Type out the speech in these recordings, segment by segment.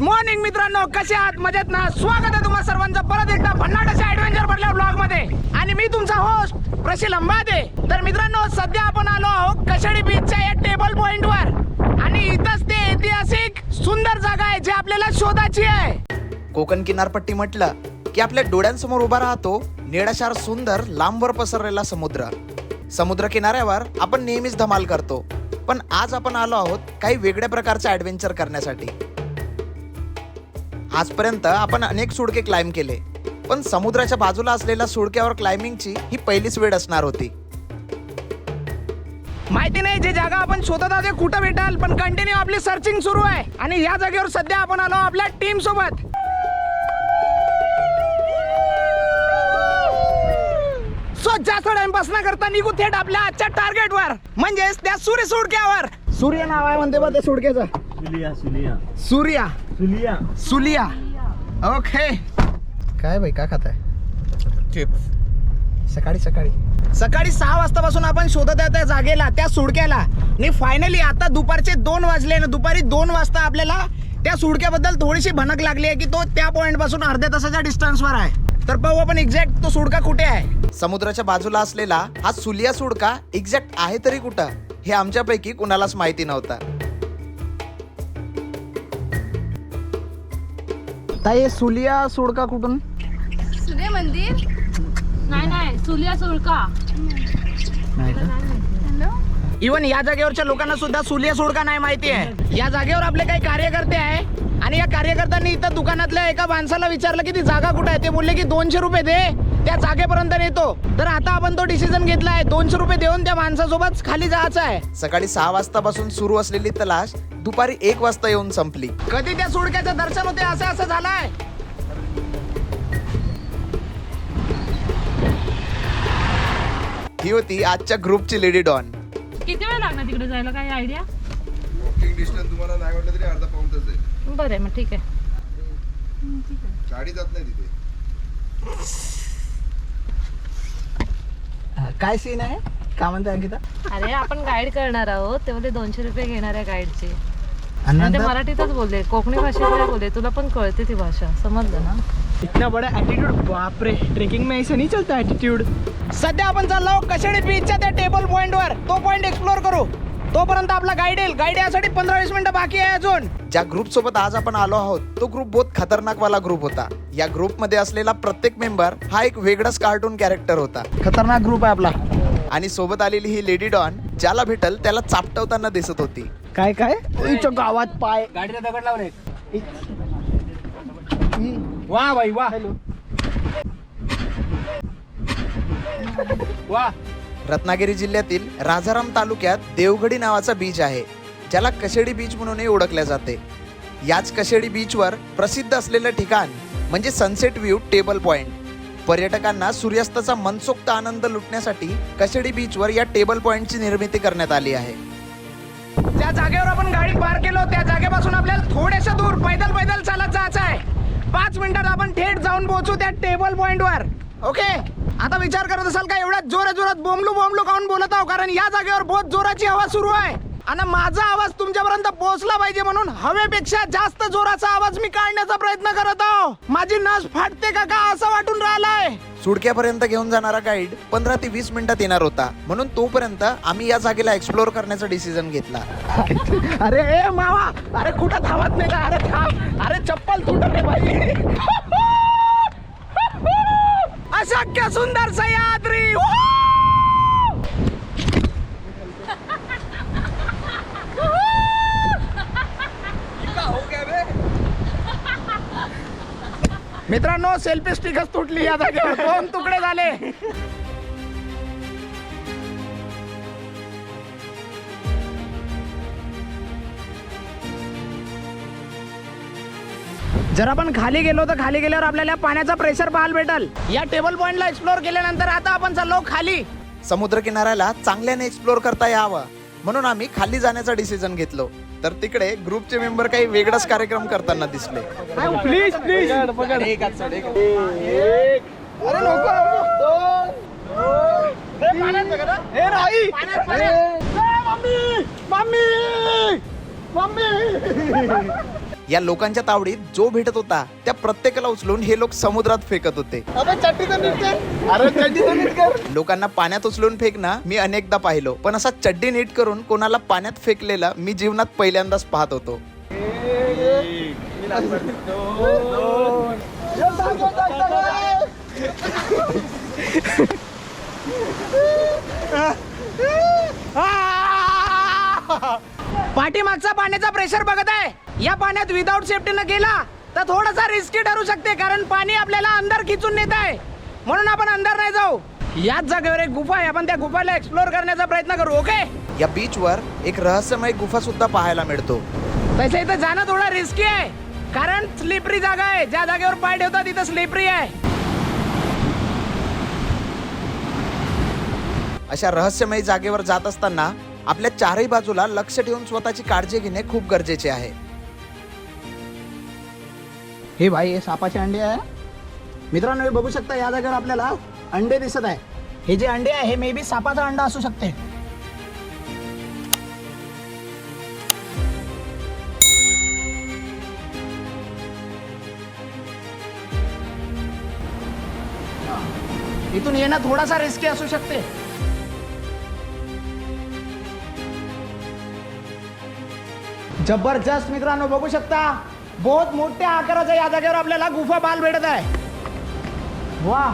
Good morning मित्रांनो. कसे आहात? मजेत ना? स्वागत आहे तुम्हाला सर्वांचं. परत एकदा भन्नाटाच्या ऍडव्हेंचर भरल्या ब्लॉगमध्ये आणि मी तुमचा होस्ट प्रशील अंबादे. तर मित्रांनो सध्या आपण आलो आहोत कशाडी बीचच्या या टेबल पॉइंट वर. आणि इथंच ते ऐतिहासिक सुंदर जागा आहे जी आपल्याला शोधाची आहे. कोकण किनारपट्टी म्हटलं की आपल्या डोळ्यांसमोर उभा राहतो निळाशार सुंदर लांबवर पसरलेला समुद्र. समुद्र किनाऱ्यावर आपण नेहमीच धमाल करतो. पण आज आपण आलो आहोत काही वेगळ्या प्रकारचे ऍडव्हेंचर करण्यासाठी. आजपर्यंत आपण अनेक सुडके क्लाइंब केले. पण समुद्राच्या बाजूला असलेल्या सुडक्यावर क्लाइम्बिंगची ही पहिलीच वेळ असणार होती. माहिती नाही जे जागा आपण शोधत आहोत ते कुठं भेटाल पण कंटिन्यू आपली सर्चिंग सुरू आहे. आणि या जागेवर सध्या आपण आलो आपल्या टीम सोबत. सो जास्त टाइमपास न करता निघू थेट आपल्या आजच्या टार्गेट वर. म्हणजेच त्या सूर्य सुडक्यावर. सूर्य नाव आहे म्हणते बा त्या सुडक्याचं. सूर्या. सुलिया. सुलिया. ओके काय बाई का खात आहे सकाळी सकाळी. सकाळी सहा वाजतापासून आपण शोधत आहे त्या जागेला त्या सुडक्याला. आणि फायनली आता दुपारचे दोन वाजले ना दुपारी दोन वाजता आपल्याला त्या सुडक्याबद्दल थोडीशी भनक लागली आहे की तो त्या पॉइंटपासून अर्ध्या तासाच्या डिस्टन्सवर आहे. तर पाहू आपण एक्झॅक्ट तो सुडका कुठे आहे. समुद्राच्या बाजूला असलेला हा सुलिया सुडका एक्झॅक्ट आहे तरी कुठं हे आमच्यापैकी कुणालाच माहिती नव्हता. ताई सुलिया सुडका कुठून? सूर्य मंदिर? नाही नाही सुलिया सुळका हॅलो? इवन या जागेवरच्या लोकांना सुद्धा सुलिया सुडका नाही माहिती आहे. या जागेवर आपले काही कार्यकर्ते आहे आणि या कार्यकर्त्यांनी इथं दुकानातल्या एका माणसाला विचारलं की ती जागा कुठे आहे? ते बोलले की दोनशे रुपये दे. त्या जागेपर्यंत नेतो. तर आता आपण तो डिसिजन घेतला आहे. दोनशे रुपये देऊन त्या माणसासोबत खाली जायचं आहे. सकाळी सहा वाजतापासून सुरू असलेली तलाश दुपारी एक वाजता येऊन संपली. कधी त्या सुडक्याचं दर्शन होते? असं असं झालंय. ही होती आजच्या ग्रुपची लेडी डॉन. किती वेळ लागणार तिकडे जायला? काही आयडिया वॉकिंग डिस्टन्स तुम्हाला नाही वाटलं तरी अर्धा पाऊन तास आहे. बरं आहे मग ठीक आहे. गाडी जात नाही तिथे. काय सीन आहे? का म्हणते अंकिता? अरे आपण गाईड करणार आहोत. ते बोलले दोनशे रुपये घेणार आहे गाईडचे आणि आणि ते नंतर? मराठीतच बोलले. कोकणी भाषेत नाही बोलले. तुला पण कळते ती भाषा. समजलं ना? इतना बड़ा एटीट्यूड बाप रे ट्रेकिंग में ऐसा नहीं चलता एटीट्यूड सध्या आपण चाललो कशाडी बीचच्या त्या टेबल पॉइंट वर. तो पॉइंट एक्सप्लोर करू. तोपर्यंत आपला गाईड येईल. गाईड यासाठी पंधरा वीस मिनिटं बाकी आहे अजून. ज्या ग्रुप सोबत आज आपण आलो आहोत तो ग्रुप बहुत खतरनाक वाला ग्रुप होता. या ग्रुपमध्ये असलेला प्रत्येक मेंबर हा एक वेगळाच कार्टून कॅरेक्टर होता. खतरनाक ग्रुप आहे आपला. आणि सोबत आलेली ही लेडी डॉन ज्याला भेटल त्याला चापटवताना दिसत होती. काय काय? इथं गावात पाय. गाडीला दगड लावून वा बाई वा. वा. रत्नागिरी जिल्ह्यातील राजाराम तालुक्यात देवगडी नावाचा बीच आहे ज्याला कशेडी बीच म्हणूनही ओळखले जाते. याच कशेडी बीचवर प्रसिद्ध असलेलं ठिकाण म्हणजे सनसेट व्ह्यू टेबल पॉइंट पर्यटकांना सूर्यास्ताचा मनसोक्त आनंद लुटण्यासाठी कशेडी बीचवर या टेबल पॉइंटची निर्मिती करण्यात आली आहे. ज्या जागेवर आपण गाडी पार केलो त्या जागेपासून आपल्याला थोडेसे दूर पैदल पैदल चालत जायचं आहे. पाच मिनिटात आपण थेट जाऊन पोहोचू त्या टेबल पॉइंटवर ओके आता विचार करत असाल का एवढ्या जोरात जोरात बोंबलू बोंबलू काऊन बोलत आहो? कारण या जागेवर बहुत जोराची हवा सुरू आहे. आणि माझा आवाज तुमच्यापर्यंत पोहोचला पाहिजे म्हणून हवेपेक्षा जास्त जोराचा आवाज मी काढण्याचा प्रयत्न करत आहो. माझी नस फाटते का का असं वाटून राहिलंय. सुडक्यापर्यंत घेऊन जाणारा गाईड पंधरा ते वीस मिनिटात येणार होता. म्हणून तोपर्यंत आम्ही या जागेला एक्सप्लोअर करण्याचा डिसिजन घेतला. अरे ए मावा अरे कुठं थांबत नाही का? अरे थांब. अरे चप्पल तुटत आहे भाई अशक्य सुंदर सह्याद्री! मित्रांनो सेल्फी स्टिकच तुटली या जागेवर दोन तुकडे झाले. जर आपण खाली गेलो तर खाली गेल्यावर आपल्याला पाण्याचा प्रेशर पाहायला भेटल. या टेबल पॉइंटला एक्सप्लोर केल्यानंतर आता आपण चाललो खाली. समुद्र किनाऱ्याला चांगल्याने एक्सप्लोअर करता यावं. म्हणून आम्ही खाली जाण्याचा डिसिजन घेतलो. तर तिकडे ग्रुपचे मेंबर काही वेगळाच कार्यक्रम करताना दिसले. प्लीज प्लीज अरे या लोकांच्या तावडीत जो भेटत होता त्या प्रत्येकाला उचलून हे लोक समुद्रात फेकत होते. अबे चड्डी तर नीट कर. अरे चड्डी तर नीट कर. लोकांना पाण्यात उचलून फेकणं मी अनेकदा पाहिलो पण असा चड्डी नीट करून कोणाला पाण्यात फेकलेला मी जीवनात पहिल्यांदाच पाहत होतो. पाठीमागचा पाण्याचा प्रेशर बघत आहे. या पाण्यात विदाऊट सेफ्टीनं गेला तर थोडासा रिस्की ठरू शकते कारण पाणी आपल्याला अंदर खिचून नेत आहे. म्हणून आपण अंदर नाही जाऊ. याच जागेवर एक गुफा आहे. आपण त्या गुफाला एक्सप्लोर करण्याचा प्रयत्न करू ओके या बीचवर एक रहस्यमय गुफा सुद्धा पाहायला मिळतो. तसं इथं जाणं थोडं रिस्की आहे कारण स्लिपरी जागा आहे. ज्या जागेवर पाय ठेवतात तिथं स्लिपरी आहे. अशा रहस्यमय जागेवर जात असताना आपल्या चारही बाजूला लक्ष ठेवून स्वतःची काळजी घेणे खूप गरजेचे आहे. हे भाई हे सापाचे अंडे आहे. मित्रांनो हे बघू शकता या जागेवर आपल्याला अंडे दिसत आहे. हे जे अंडे आहे हे मे बी सापाचा अंडा असू शकते. इथून येणं थोडासा रिस्की असू शकते. जबरदस्त मित्रांनो बघू शकता. बहुत मोठ्या आकाराचा या जागेवर आपल्याला गुफा बाल भेटत आहे. वा.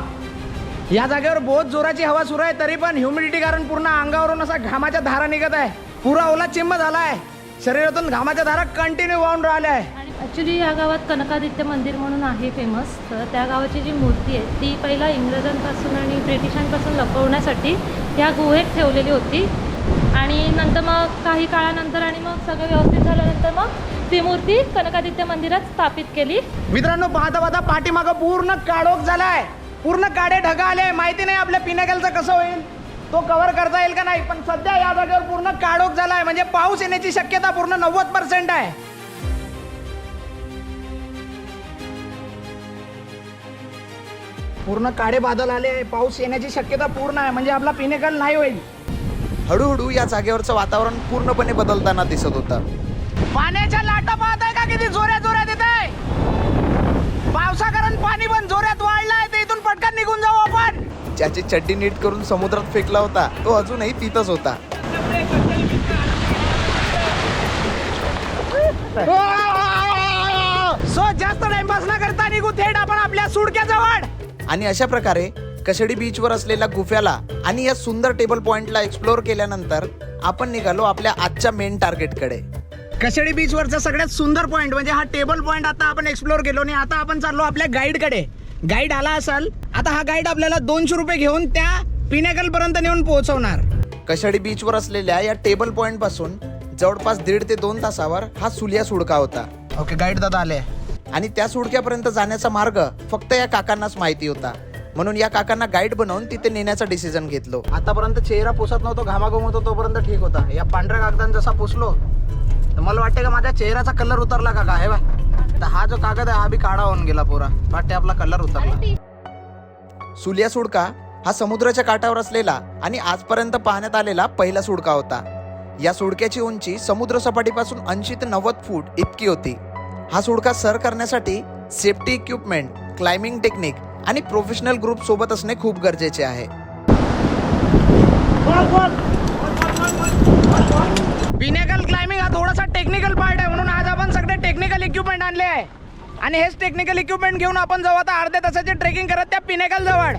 या जागेवर बहुत जोराची हवा सुरू आहे तरी पण ह्युमिडिटी कारण पूर्ण अंगावरून असा घामाच्या धारा निघत आहे. पुरा ओला चिंब झाला आहे. शरीरातून घामाच्या धारा कंटिन्यू वाहून राहिल्या आहे. ॲक्च्युली या गावात कनकादित्य मंदिर म्हणून आहे फेमस तर त्या गावाची जी मूर्ती आहे ती पहिला इंग्रजांपासून आणि ब्रिटिशांपासून लपवण्यासाठी या गुहेत ठेवलेली होती. आणि नंतर मग काही काळानंतर आणि मग सगळं व्यवस्थित झाल्यानंतर मग ती मूर्ती कनकादित्य मंदिरात स्थापित केली. मित्रांनो पाहता पाहता पाठीमागं पूर्ण काळोख झालाय. पूर्ण काळे ढगा आले माहिती नाही आपल्या पिनेकलचं कसं होईल. तो कव्हर करता येईल का नाही? पण सध्या या जागेवर पूर्ण काळोख झालाय. म्हणजे पाऊस येण्याची शक्यता पूर्ण नव्वद पर्सेंट आहे. पूर्ण काळे बादल आले पाऊस येण्याची शक्यता पूर्ण आहे. म्हणजे आपला पिनेकल नाही होईल. हळूहळू या जागेवरचं वातावरण पूर्णपणे बदलताना दिसत होतं. पाण्याच्या लाटा पाहत आहे का किती जोऱ्यात जोऱ्यात येत आहे पावसाकरण पाणी पण जोऱ्यात वाढलंय. ते इथून पटकन निघून जाऊ आपण. ज्याची चड्डी नीट करून समुद्रात फेकला होता तो अजूनही तिथंच होता. सो जास्त टाइमपास न करता निघू थेट आपण आपल्या सुडक्याजवळ आणि अशा प्रकारे कशेडी बीचवर असलेल्या गुफ्याला आणि या सुंदर टेबल पॉइंटला एक्सप्लोअर केल्यानंतर आपण निघालो आपल्या आजच्या मेन टार्गेटकडे कशेडी बीच वरचा सगळ्यात सुंदर पॉइंट म्हणजे हा टेबल पॉइंट आता आपण एक्सप्लोर केलो आणि आता आपण चाललो आपल्या गाईडकडे. गाईड आला असाल आता हा गाईड आपल्याला दोनशे रुपये घेऊन त्या पिनेकल पर्यंत नेऊन पोहोचवणार. कशाडी बीचवर असलेल्या या टेबल पॉइंटपासून जवळपास दीड ते दोन तासावर हा सुलिया सुडका होता. ओके गाईड दादा आले. आणि त्या सुडक्यापर्यंत जाण्याचा मार्ग फक्त या काकांनाच माहिती होता. म्हणून या काकांना गाईड बनवून तिथे नेण्याचा डिसिजन घेतलो. आतापर्यंत चेहरा पुसत नव्हतो घामाघूम होतो तोपर्यंत ठीक होता. या पांढऱ्या कागदान जसा पुसलो तर मला वाटते का माझ्या चेहऱ्याचा कलर उतरला का काय? बा तर हा जो कागद आहे हा बी काळा होऊन गेला पुरा. वाटते आपला कलर उतरला. सुलिया सुडका हा समुद्राच्या काठावर असलेला आणि आजपर्यंत पाहण्यात आलेला पहिला सुडका होता. या सुडक्याची उंची समुद्र सपाटीपासून ऐंशी ते नव्वद फूट इतकी होती. हा सुडका सर करण्यासाठी सेफ्टी इक्विपमेंट क्लाइम्बिंग टेक्निक आणि प्रोफेशनल ग्रुप सोबत असणे खूप गरजेचे आहे. पिनेकल क्लाइम्बिंग हा थोडासा टेक्निकल पार्ट आहे. म्हणून आज आपण सगळे टेक्निकल इक्विपमेंट आणले आहे. आणि हेच टेक्निकल इक्विपमेंट घेऊन आपण जाऊ आता अर्ध्या तासाची ट्रेकिंग करत त्या पिनेकल जवळ.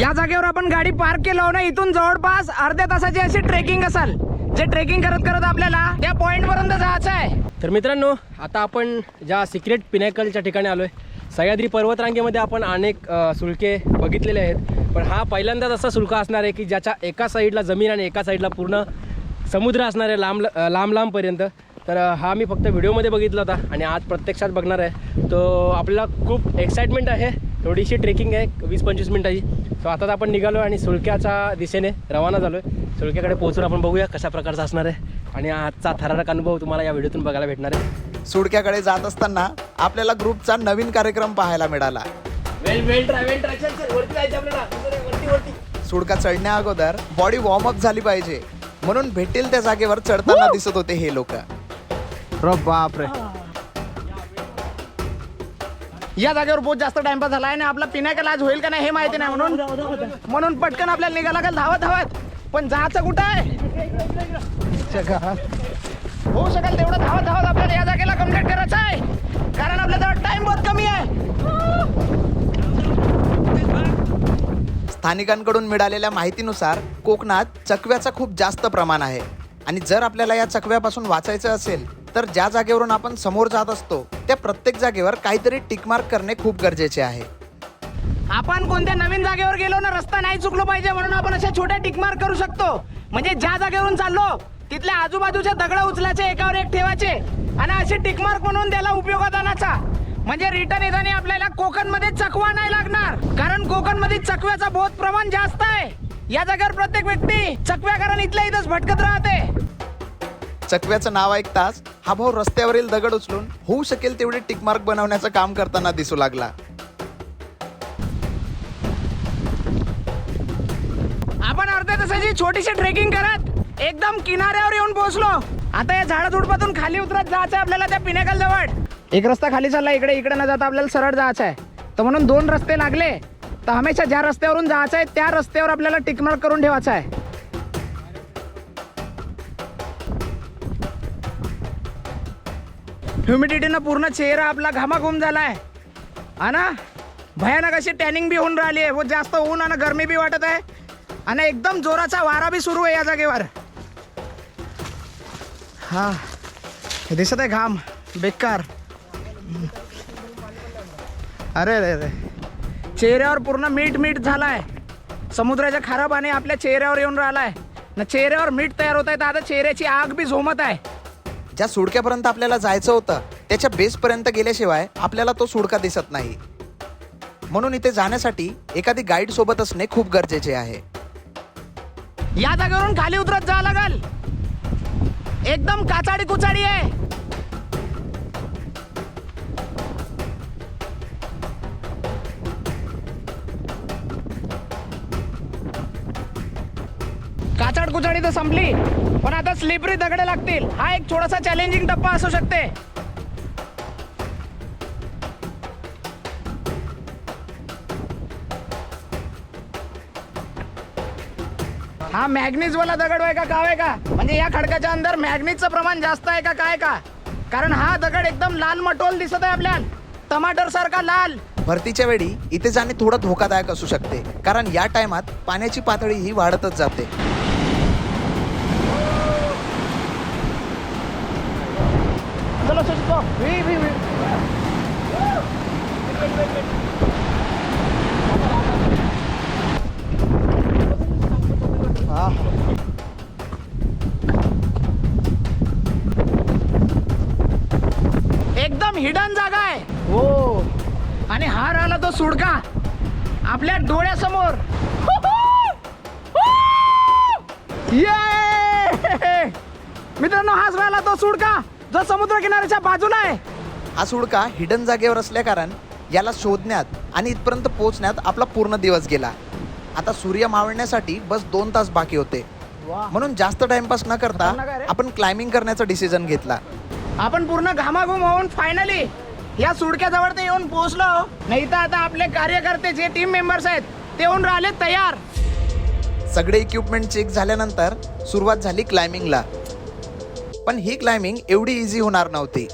या जागेवर आपण गाडी पार्क केलं ना इथून जवळपास अर्ध्या तासाची अशी ट्रेकिंग असेल. जे ट्रेकिंग करत करत आपल्याला त्या पॉइंट पर्यंत जायचं आहे. तर मित्रांनो आता आपण ज्या सिक्रेट पिनॅकलच्या ठिकाणी आलो आहे सह्याद्री पर्वतरांगेमध्ये आपण अनेक सुलके सुळके बघितलेले आहेत. पण हा पहिल्यांदाच असा सुलका असणार आहे की ज्याच्या एका साईडला जमीन आणि एका साईडला पूर्ण समुद्र असणार आहे लांब लांब लांबपर्यंत तर हा मी फक्त व्हिडिओमध्ये बघितला होता आणि आज प्रत्यक्षात बघणार आहे. तो आपल्याला खूप एक्साइटमेंट आहे. थोडीशी ट्रेकिंग आहे वीस पंचवीस मिनटाची. सो आताच आपण निघालो आणि सुळक्याच्या दिशेने रवाना झालो आहे सुळक्याकडे पोहोचून आपण बघूया कशा प्रकारचा असणार आहे. आणि आजचा थरारक अनुभव तुम्हाला या व्हिडिओतून बघायला भेटणार आहे. सुडक्याकडे जात असताना आपल्याला ग्रुपचा नवीन कार्यक्रम पाहायला मिळाला. वेल वेल ट्राय वेल ट्राय चल चल वरती जायचं आपल्याला. वरती वरती सुडका चढण्या अगोदर बॉडी वॉर्मअप झाली पाहिजे. म्हणून भेटेल त्या जागेवर चढताना दिसत होते हे लोक. बापरे. या जागेवर बहुत जास्त टाइमपास झाला आणि आपला पिण्याकल आज होईल का नाही हे माहिती नाही म्हणून. म्हणून पटकन आपल्याला निघाला का धावत धावत पण जायचं कुठं आहे? होऊ शकेल तेवढं धावत धावत आपल्याला या जागेला कंप्लीट करायचं आहे. कारण आपल्याजवळ टाइम बहुत कमी आहे. स्थानिकांकडून मिळालेल्या माहितीनुसार कोकणात चकव्याचं खूप जास्त प्रमाण आहे. आणि जर आपल्याला या चकव्यापासून वाचायचं असेल तर ज्या जागेवरून आपण समोर जात असतो त्या प्रत्येक जागेवर काहीतरी टिकमार्क करणे खूप गरजेचे आहे. आपण कोणत्या नवीन जागेवर गेलो ना रस्ता नाही चुकलो पाहिजे म्हणून आपण अशा छोट्या टिकमार्क करू शकतो. म्हणजे ज्या जागेवरून चाललो तिथल्या आजूबाजूच्या दगड उचलायचे एकावर एक ठेवायचे. आणि असे टिकमार्क म्हणून त्याला उपयोगात आणायचा म्हणजे रिटर्न येताना आपल्याला कोकणमध्ये चकवा नाही लागणार. कारण कोकणमध्ये चकव्याचा बहुत प्रमाण जास्त आहे. या जागेवर प्रत्येक व्यक्ती चकव्या कारण इथल्या इथंच भटकत राहते. चकव्याचं नाव ऐकताच हा भाऊ रस्त्यावरील दगड उचलून होऊ शकेल तेवढे टिकमार्क बनवण्याचं काम करताना दिसू लागला. आपण अर्ध्या तासाची छोटीशी ट्रेकिंग करत. एकदम किनाऱ्यावर येऊन पोहोचलो. आता या झाडाझुडपातून खाली उतरत जायचं आहे आपल्याला त्या पिण्याकल जवळ एक रस्ता खाली चालला इकडे इकडे न जाता आपल्याला सरळ जायचं आहे तर म्हणून दोन रस्ते लागले. तर हमेशा ज्या रस्त्यावरून जायचं आहे त्या रस्त्यावर आपल्याला टिकमार्क करून ठेवायचं आहे ह्युमिडिटीनं पूर्ण चेहरा आपला घामाघूम झाला आहे हा ना? भयानक अशी टॅनिंग बी होऊन राहिली आहे व जास्त ऊन आणि गरमी बी वाटत आहे. आणि एकदम जोराचा वारा बी सुरू आहे या जागेवर. हा. दिसत आहे घाम. बेकार. अरे अरे अरे. चेहऱ्यावर पूर्ण मीठ मीठ झालाय. समुद्राच्या खारं पाणी आपल्या चेहऱ्यावर येऊन राहिलाय. ना चेहऱ्यावर मीठ तयार होत आहे तर आता चेहऱ्याची आग बी झोमत आहे. ज्या सुडक्यापर्यंत आपल्याला जायचं होतं त्याच्या बेसपर्यंत गेल्याशिवाय आपल्याला तो सुडका दिसत नाही. म्हणून इथे जाण्यासाठी एखादी गाईड सोबत असणे खूप गरजेचे आहे. या जागेवरून खाली उतरत जा लागल. एकदम काचाडी कुचाडी आहे. काचाड कुचाडी तर संपली पण आता स्लिपरी दगडे लागतील. हा एक थोडासा चॅलेंजिंग टप्पा असू शकते. हा मॅग्नीज वाला दगड आहे का? काय आहे का? म्हणजे या खडकाच्या अंदर मॅग्नीजचं प्रमाण जास्त आहे का काय का? कारण हा दगड एकदम लाल मटोल दिसत आहे आपल्याला. टमाटर सारखा लाल. भरतीच्या वेळी इथे जाणे थोडं धोकादायक असू शकते. कारण या टायमात पाण्याची पातळी ही वाढतच जाते. चलो सुचतो वी वी सुडका. आपल्या डोळ्यासमोर. ये! मित्रांनो हाच राहिला तो सुडका जो समुद्र किनाऱ्याच्या बाजूला आहे. हा सुडका हिडन जागेवर असल्या कारण याला शोधण्यात आणि इथपर्यंत पोहोचण्यात आपला पूर्ण दिवस गेला. आता सूर्य मावळण्यासाठी बस दोन तास बाकी होते. म्हणून जास्त टाइमपास न करता. आपण क्लाइम्बिंग करण्याचा डिसिजन घेतला. आपण पूर्ण घामाघूम होऊन फायनली या सुडक्याजवळ ते येऊन पोहोचलो. नाही तर आता आपले कार्यकर्ते जे टीम मेंबर्स आहेत ते येऊन राहिले तयार. सगळे इक्विपमेंट चेक झाल्यानंतर सुरुवात झाली क्लाइम्बिंगला पण ही क्लाइम्बिंग एवढी इझी होणार नव्हती.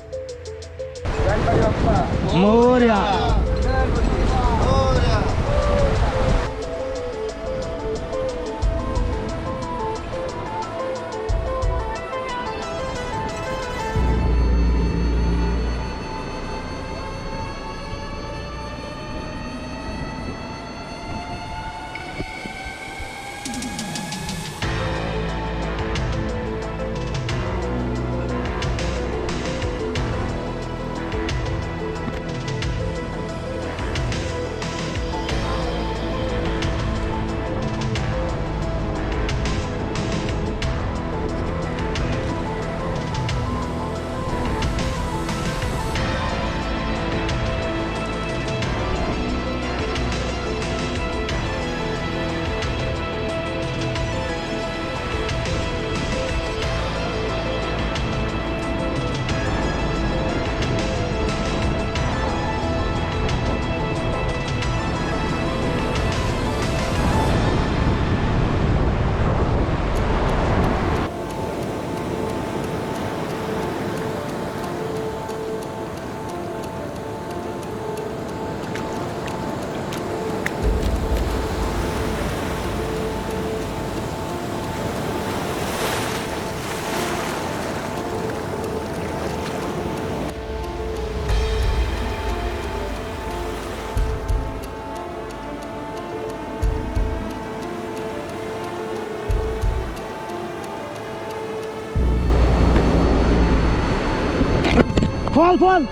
दगड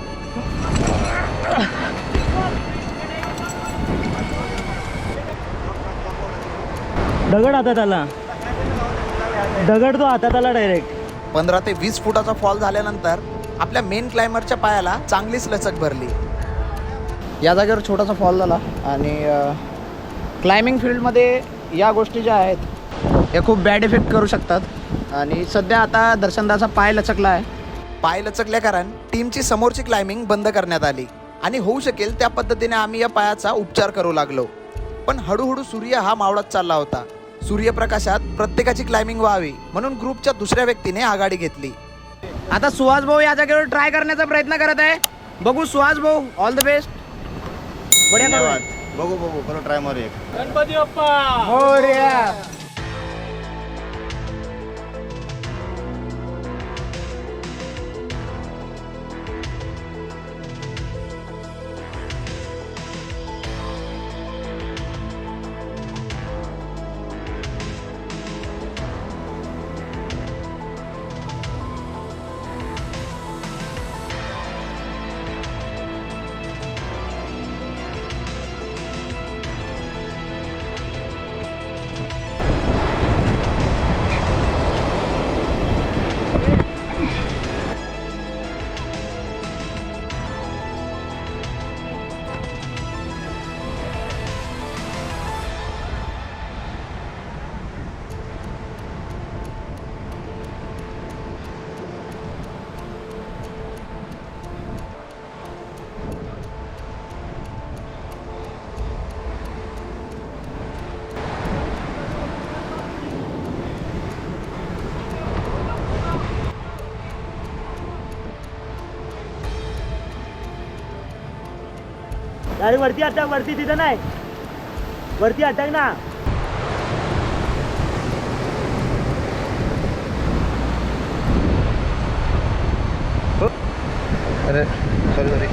हातात आला दगड तो हातात आला डायरेक्ट पंधरा ते वीस फुटाचा फॉल झाल्यानंतर आपल्या मेन क्लायमरच्या पायाला चांगलीच लचक भरली. या जागेवर छोटासा फॉल झाला आणि क्लाइम्बिंग फील्डमध्ये या गोष्टी ज्या आहेत या खूप बॅड इफेक्ट करू शकतात. आणि सध्या आता दर्शनदाचा पाय लचकला आहे. पाय लचकल्या कारण टीमची समोरची क्लाइम्बिंग बंद करण्यात आली. आणि होऊ शकेल त्या पद्धतीने आम्ही या पायाचा उपचार करू लागलो. पण हळूहळू सूर्य हा मावळत चालला होता. सूर्यप्रकाशात प्रत्येकाची क्लाइम्बिंग व्हावी म्हणून ग्रुपच्या दुसऱ्या व्यक्तीने आघाडी घेतली. आता सुहास भाऊ या जागेवर ट्राय करण्याचा प्रयत्न करत आहे. बघू सुहास भाऊ ऑल द बेस्ट बढिया करू. बघू बघू करू ट्राय मारू एक गणपती बाप्पा! अरे वरती अटक वरती तिथं नाही. वरती अटक ना. अरे सॉरी सॉरी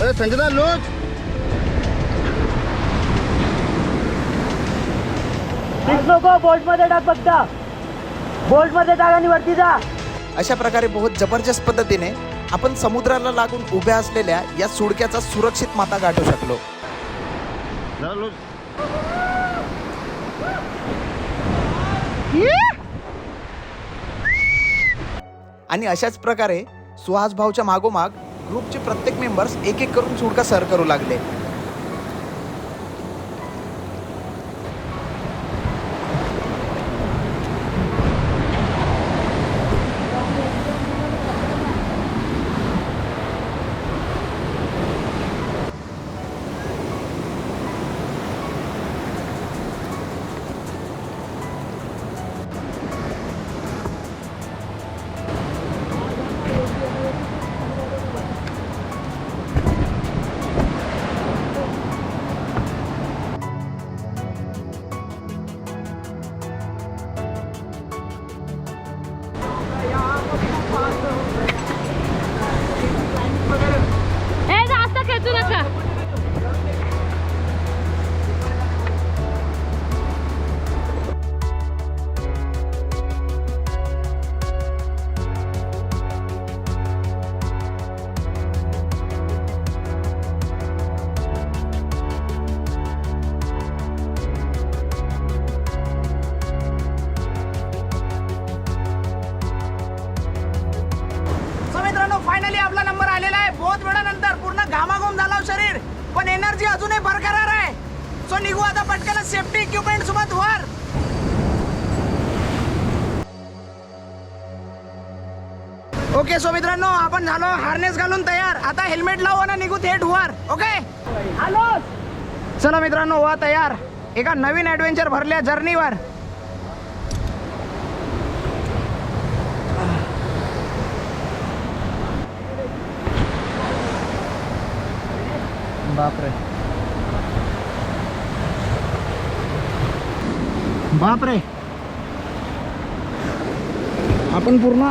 अरे संजना फिक्स नको बोल्टमध्ये टाक फक्त. बोल्टमध्ये टाक आणि वरती जा. अशा प्रकारे बहुत जबरदस्त पद्धतीने आपण समुद्राला लागून उभ्या असलेल्या या सुडक्याचा सुरक्षित माता गाठू शकलो. आणि अशाच प्रकारे सुहास भाऊच्या मागोमाग ग्रुपचे प्रत्येक मेंबर्स एक एक करून सुडका सर करू लागले. Obrigado. आता हेल्मेट लावू आणि निघू थेट वर ओके हॅलो चला मित्रांनो वा तयार. एका नवीन ऍडव्हेंचर भरल्या जर्नीवर बापरे. बापरे. आपण पूर्ण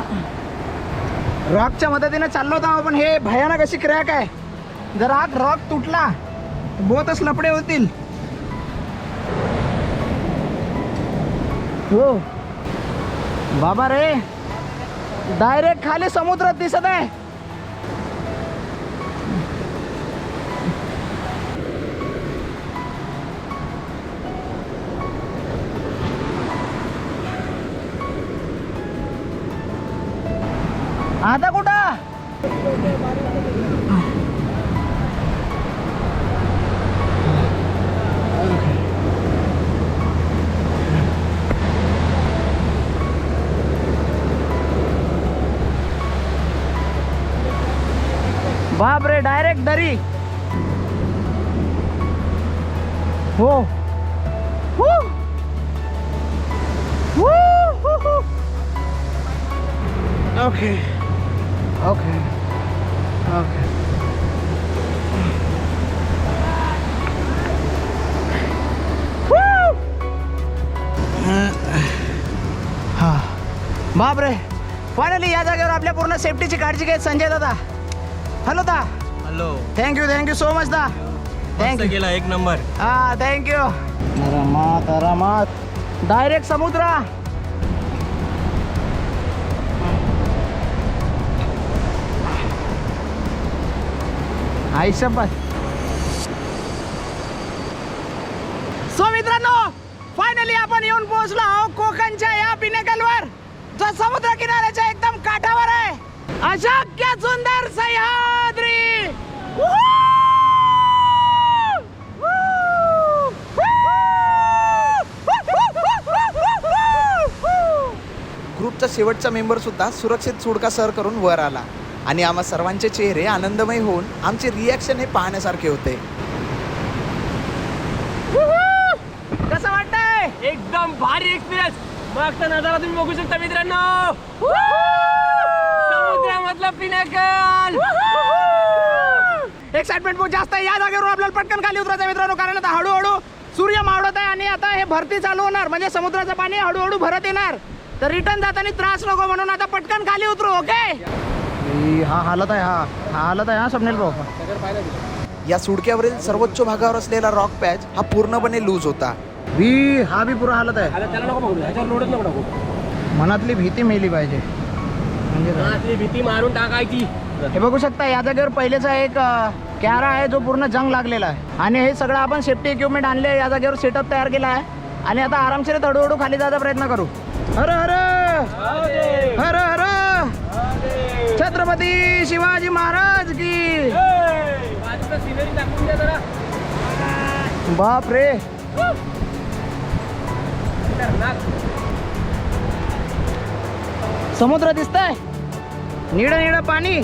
रॉकच्या मदतीने चाललो होतो पण हे भयानक अशी क्रॅक आहे. जर आग रॉक तुटला बोतच लपडे होतील. हो. बाबा रे डायरेक्ट खाली समुद्रात दिसत आहे. आता कुठं? बाप रे डायरेक्ट दरी. बापरे. फायनली या जागेवर आपल्या पूर्ण सेफ्टीची काळजी घेत संजय दादा. हॅलो दा. Hello thank you thank you so much दा. थँक्यू गेला एक नंबर हा थँक्यू रमात रमात डायरेक्ट समुद्र. आई शपथ सो मित्रांनो फायनली आपण येऊन पोहोचलो आहोत कोकणच्या या पिनेकलवर जो समुद्र किनाऱ्याच्या एकदम काठावर आहे. अशक्य सुंदर सह्याद्री. ग्रुपचा शेवटचा मेंबर सुद्धा सुरक्षित सुडका सर करून वर आला. आणि आम्हा सर्वांचे चेहरे आनंदमय होऊन आमचे रिॲक्शन हे पाहण्यासारखे होते. कसं वाटतंय? एकदम भारी एक्सपिरियन्स मागचा नजारा तुम्ही बघू शकता मित्रांनो. समुद्रामधला पिनाकल. एक्साइटमेंट खूप जास्त आहे. या जागेवर आपल्याला पटकन खाली उतरायचं मित्रांनो कारण आता हळूहळू सूर्य मावळत आहे आणि आता हे भरती चालू होणार. म्हणजे समुद्राचं पाणी हळूहळू भरत येणार. तर रिटर्न जाताना त्रास नको म्हणून आता पटकन खाली उतरू ओके? हा हालत आहे हा. हा हालत आहे हा स्वप्नील भाऊ. या सुडक्यावरील सर्वोच्च भागावर असलेला रॉक पॅच हा पूर्णपणे लूज होता. बी हा बी पुरा हालत आहे. आता त्याला नको बघू ह्याच्यावर लोडच नको टाकू. मनातली भीती मेली पाहिजे. म्हणजे काय? भीती मारून टाकायची. हे बघू शकता या जागेवर पहिलेचा एक कॅरा आहे जो पूर्ण जंग लागलेला आहे. आणि हे सगळं आपण सेफ्टी इक्विपमेंट आणले या जागेवर सेटअप तयार केला आहे. आणि आता आरामशीर हळूहळू खाली जायचा प्रयत्न करू. हर हर! हर हर! छत्रपती शिवाजी महाराज की! सिनरी टाकून द्या जरा. बाप रे! समुद्र दिसतंय. निळ निळ पाणी.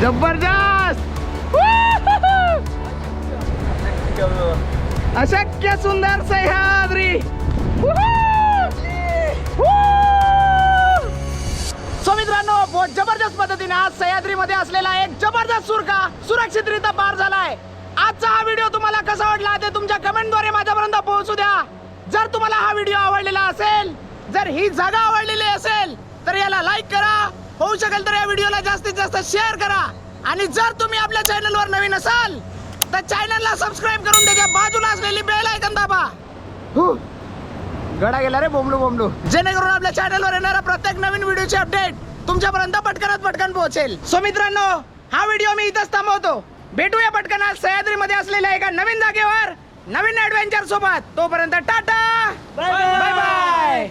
जबरदस्त अशक्य सुंदर सह्याद्री. सो मित्रांनो बहुत जबरदस्त पद्धतीने आज सह्याद्रीमध्ये असलेला एक जबरदस्त सुरका सुरक्षितरित्या पार झालाय. आजचा हा व्हिडिओ तुम्हाला कसा वाटला ते तुमच्या कमेंटद्वारे माझ्यापर्यंत पोहोचू द्या. जर तुम्हाला हा व्हिडिओ आवडलेला असेल जर ही जागा आवडलेली असेल तर याला लाईक करा. होऊ शकेल तर या व्हिडिओला जास्तीत जास्त शेअर करा. आणि जर तुम्ही आपल्या चॅनलवर नवीन असाल तर चॅनलला सबस्क्राईब करून त्याच्या बाजूला असलेली बेल ऐकन दाबा. हु. गडा गेला रे बोमलू बोमलू जेणेकरून आपल्या चॅनलवर येणारा प्रत्येक नवीन व्हिडिओची अपडेट तुमच्यापर्यंत पटकनात पटकन पोहोचेल. सो मित्रांनो हा व्हिडिओ मी इथंच थांबवतो. भेटूया पटकन आज सह्याद्रीमध्ये असलेल्या एका नवीन जागेवर नवीन ऍडव्हेंचर सोबत. तोपर्यंत टाटा! Bye bye